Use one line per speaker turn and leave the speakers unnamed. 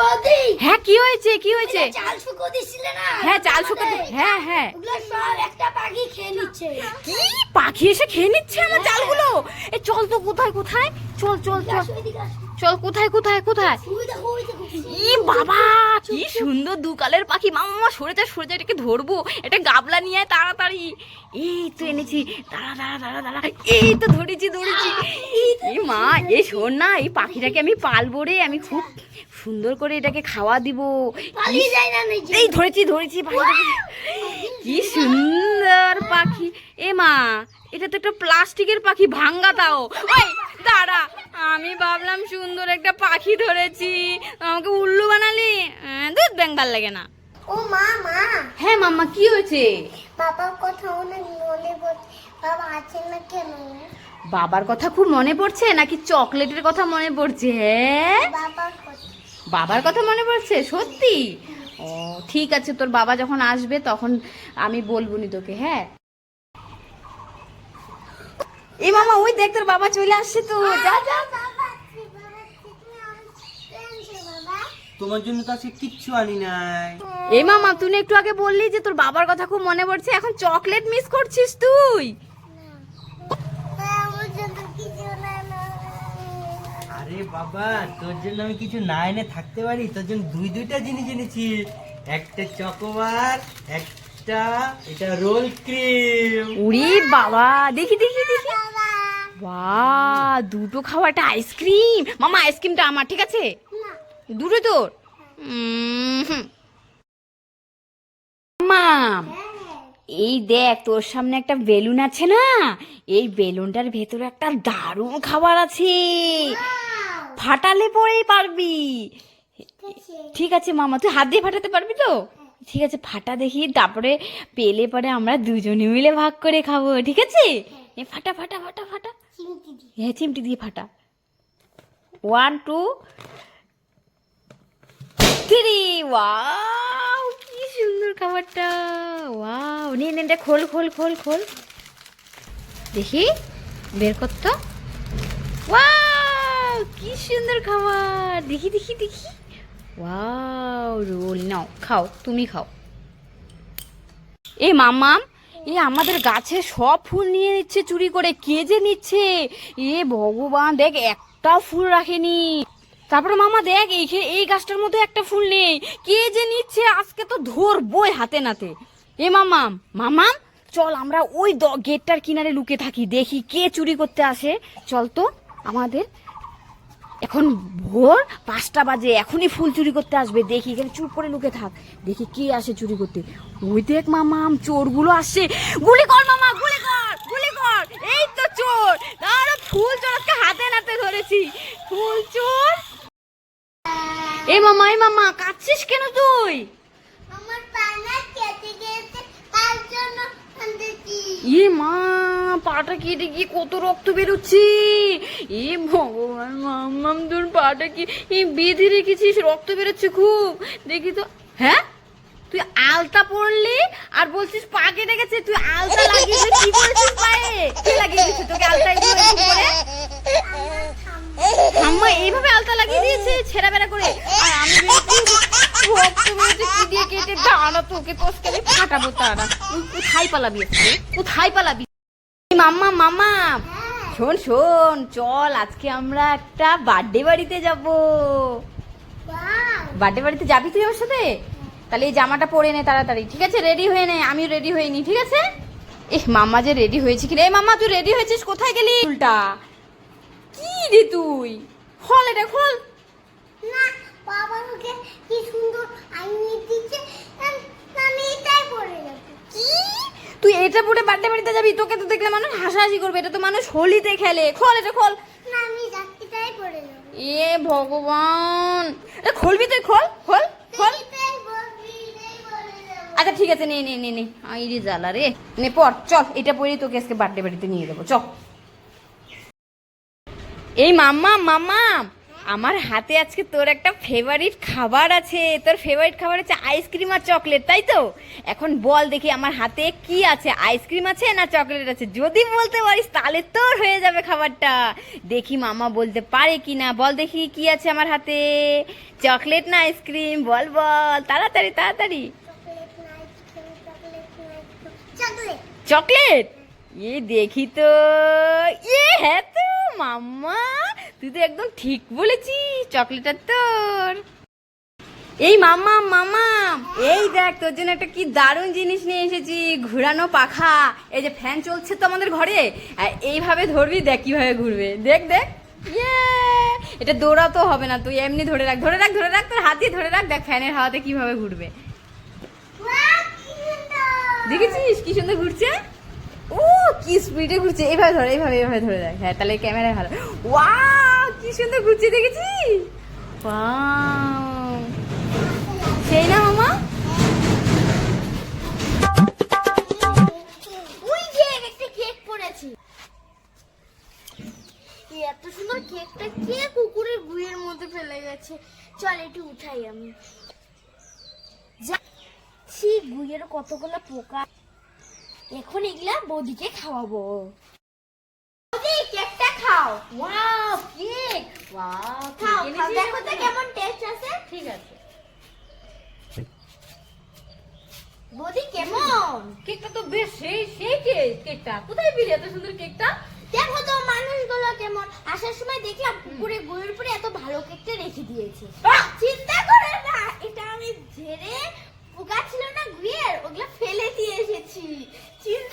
বৌদি।
হ্যাঁ কি হয়েছে? কি হয়েছে?
চাল শুকো দিছিলে না?
হ্যাঁ চাল শুকো। হ্যাঁ হ্যাঁ।
ওগুলো সব একটা পাখি খেয়ে নিচ্ছে।
কি? পাখি এসে খেয়ে নিচ্ছে আমার চালগুলো? এ চল তো কোথায় কোথায়? চল চল চল। চল কোথায় কোথায় কোথায়? ই বাবা কি সুন্দর দুকালের পাখি। মাম্মা সরে যা সরে যা এটাকে ধরবো। এটা গাবলা নিয়ে আয় তাড়াতাড়ি। এই তো এনেছি। দাঁড়া দাঁড়া দাঁড়া দাঁড়া। এই তো ধরেছি ধরেছি। এই মা এই শোন না এই পাখিটাকে আমি পালবো রে। আমি খুব সুন্দর করে এটাকে খাওয়া দিব। এই ধরেছি ধরেছি কি সুন্দর পাখি। এ মা এটা তো একটা প্লাস্টিকের পাখি ভাঙ্গা তাও ওই দাঁড়া আমি ভাবলাম সুন্দর একটা পাখি ধরেছি। আমাকে উল্লু বানালি? আহ, দুধ ব্যাং ভালো লাগে না।
ও মা মা।
হ্যাঁ মাম্মা কি হয়েছে?
বাবার কথা অনেক মনে পড়ছে। বাবা আছে না কেন?
বাবার কথা খুব মনে পড়ছে নাকি চকলেটের কথা মনে পড়ছে হ্যাঁ?
বাবার কথা
বাবার কথা মনে পড়ছে? সত্যি? ও ঠিক আছে তোর বাবা যখন আসবে তখন আমি বলব নি তোকে হ্যাঁ? এ মামা ওই দেখ তোর বাবা চলে আসছে তো যা যা।
তোমার জন্য তো আজকে কিচ্ছু আনি নাই।
এ মামা তুই একটু আগে বললি যে তোর বাবার কথা খুব মনে পড়ছে এখন চকলেট মিস করছিস তুই
আমার জন্য কিছু না না
আরে বাবা, তোর জন্য আমি কিছু না এনে থাকতে পারি? তোর জন্য দুই দুইটা জিনিস এনেছি। একটা চকোবার, একটা এটা রোল ক্রিম।
উড়ি বাবা, দেখি দেখি দেখি। বাহ, দুটো খাওয়া একটা আইসক্রিম মামা আইসক্রিমটা আমার, ঠিক আছে? দুটো তোর? এই দেখ, তোর সামনে একটা বেলুন আছে না? এই বেলুনটার ভেতরে একটা দারুণ খাবার আছে। ফাটালে পরেই পারবি। ঠিক আছে মামা তুই হাত দিয়ে ফাটাতে পারবি তো? ঠিক আছে ফাটা দেখি তারপরে পেলে পরে আমরা দুজনে মিলে ভাগ করে খাব ঠিক আছে? এ ফাটা ফাটা ফাটা ফাটা। হ্যাঁ চিমটি দিয়ে ফাটা। ওয়ান টু থ্রি ওয়াও কি সুন্দর খাবারটা। ওয়াও নিয়ে নে এটা খোল খোল খোল খোল। দেখি বের করতো। ওয়াও কি সুন্দর খাবার। দেখি দেখি দেখি। Wow role. নাও, খাও, তুমি খাও। এ মামাম এ, আমাদের গাছে সব ফুল নিয়ে নিচ্ছে, চুরি করে। কে যে নিচ্ছে? এ, ভগবান, দেখ, একটা ফুল রাখেনি। তারপরে মামা দেখ, এই এই গাছটার মধ্যে একটা ফুল নেই। কে যে নিচ্ছে, আজকে তো ধরবই হাতে নাতে। এ মামাম মামাম চল আমরা ওই গেটটার কিনারে লুকে থাকি। দেখি কে চুরি করতে আসে। চল তো, আমাদের এখন ভোর পাঁচটা বাজে এখনই ফুল চুরি করতে আসবে। দেখি এখানে চুপ করে লুকে থাক। দেখি কে আসে চুরি করতে। ওই দেখ মামাম চোরগুলো আসছে। গুলি কর মামা গুলি কর গুলি কর। এই তো চোর। তার ফুল চোর আজকে হাতে নাতে ধরেছি। ফুল চোর। এ মামা এ মামা কাঁদছিস কেন তুই?
আমার পানা কেটে গেছে তার জন্য
এ মা। পাটা কেটে গিয়ে কত রক্ত বেরোচ্ছে। এ ভগবান মাম্মাম তোর পাটা কি বেঁধে রেখেছিস, রক্ত বেরোচ্ছে খুব। দেখি তো হ্যাঁ? তুই আলতা পরলি আর বলছিস পা কেটে গেছে, তুই আলতা লাগিয়েছিস কি করেছিস পায়ে? কে লাগিয়ে দিয়েছে তোকে আলতা ঠাম্মা, এইভাবে আলতা লাগিয়ে দিয়েছে, ছেঁড়া বেড়া করে। আর আমি রক্ত বেরোচ্ছে, কি দিয়ে কেটে, দাঁড়া তোকে আমি ফাটাবো, তারা। কোথায় পালাবি কোথায় পালাবি? মাম্মা মাম্মা। শোন শোন চল আজকে আমরা একটা বার্থডে বাড়িতে যাব। বার্থডে বাড়িতে যাবি তুই আমার সাথে? তাহলে এই জামাটা পরে নে তাড়াতাড়ি ঠিক আছে? রেডি হয়ে নে আমিও রেডি হয়ে নি ঠিক আছে? এহ মাম্মা যে রেডি হয়েছে কি রে এই মাম্মা তুই রেডি হয়েছিস? কোথায় গেলি? উল্টা। কি রে তুই? খোল এটা খোল।
না বাবা ওকে কি সুন্দর আইনি দিচ্ছে আমি এটাই পরে যাব।
কি? তুই এটা পরে বার্থডে বাড়িতে যাবি তোকে তো দেখলে মানুষ হাসাহাসি করবে। এটা তো মানুষ হোলিতে খেলে। খোল এটা খোল। এ ভগবান। এটা খুলবি তুই খোল খোল খোল। আচ্ছা ঠিক আছে নে নে নে নে। আই রে জ্বালা রে। নে পর চল এটা পরেই তোকে আজকে বার্থডে বাড়িতে নিয়ে যাব চল। এই মাম্মা মাম্মা। আমার হাতে আজকে তোর একটা ফেভারিট খাবার আছে। তোর ফেভারিট খাবার হচ্ছে আইসক্রিম আর চকলেট তাই তো? এখন বল দেখি আমার হাতে কি আছে? আইসক্রিম আছে না চকলেট আছে? যদি বলতে পারিস তাহলে তোর হয়ে যাবে খাবারটা। দেখি মামা বলতে পারে কি না বল দেখি কি আছে আমার হাতে। চকলেট না আইসক্রিম বল বল। তাড়াতাড়ি তাড়াতাড়ি।
চকলেট
এ দেখি তো এ হ্যাঁ তো মাম্মা তুই তো একদম ঠিক বলেছিস চকলেটটা তোর। এই মাম্মা মামা এই দেখ তোর জন্য একটা কি দারুণ জিনিস নিয়ে এসেছি ঘুরানো পাখা। এই যে ফ্যান চলছে তো আমাদের ঘরে আর এইভাবে ধরবি দেখ কীভাবে ঘুরবে। দেখ দেখ ইয়ে এটা দৌড়াতেও হবে না তুই এমনি ধরে রাখ ধরে রাখ ধরে রাখ তোর হাত দিয়ে ধরে রাখ দেখ ফ্যানের হাওয়াতে কীভাবে ঘুরবে। দেখেছিস কি সুন্দর ঘুরছে? ও কি স্পিডে ঘুরছে। এইভাবে ধরে এইভাবে এইভাবে ধরে দেয় হ্যাঁ তাহলে ক্যামেরায় ভালো। ওয়াও কি সুন্দর ঘুরছে ওয়াও সেই না, মামা?
এত সুন্দর কেকটা কে কুকুরের গুয়ের মধ্যে ফেলে গেছে? চল, একটু উঠাই আমি। যা ছি গুয়ের কতগুলো পোকা এখন এগুলা বৌদিকে খাওয়াবো। বৌদি কেকটা খাও।
Wow cake. ওয়াও
দেখো তো কেমন টেস্ট আছে।
ঠিক আছে।
বৌদি কেমন?
কেকটা তো বেশ সেই সেই কেক কেকটা। কোথায় এত সুন্দর কেকটা?
দেখো তো মানুষগুলো কেমন। আসার সময় দেখলাম পুকুরে উপরে এত ভালো কেকটা রেখে দিয়েছে। চিন্তা করে না এটা আমি ঝেড়ে পোকা ছিল না গুয়ের ওগুলো ফেলে দিয়েছে। Chuyện.